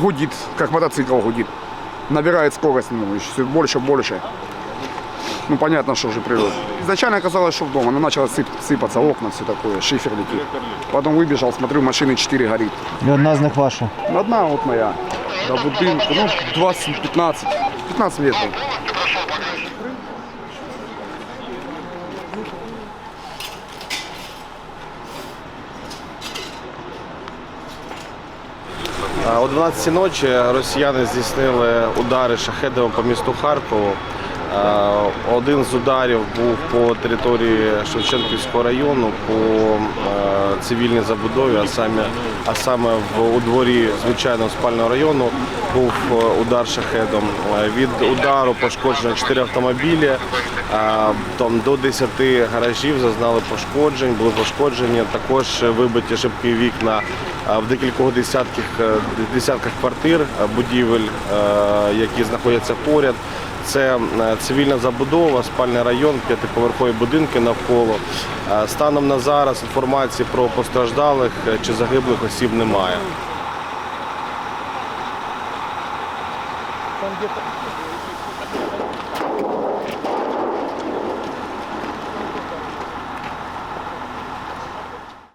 Гудит, как мотоцикл гудит. Набирает скорость, ну, все больше, больше. Ну, понятно, что же прилет. Изначально оказалось, что в дом. Она начала сып, сыпаться, окна, все такое, шифер летит. Потом выбежал, смотрю, машины 4 горит. И одна из них ваша? Одна вот моя. Да будинка. ну, 20-15. 15 лет. Был. О 12 ночі росіяни здійснили удари шахедами по місту Харкову. Один з ударів був по території Шевченківського району, по цивільній забудові, а саме, а саме в, у дворі звичайного спального району був е, удар шахедом. Е, Від удару пошкоджено 4 автомобілі, е, там до 10 гаражів зазнали пошкоджень, були пошкоджені також вибиті шибки вікна в декількох десятках, десятках квартир, будівель, які знаходяться поряд. Це е, цивільна забудова, спальний район, п'ятиповерхові будинки навколо. Е, Станом на зараз інформації про постраждалих е, чи загиблих осіб немає.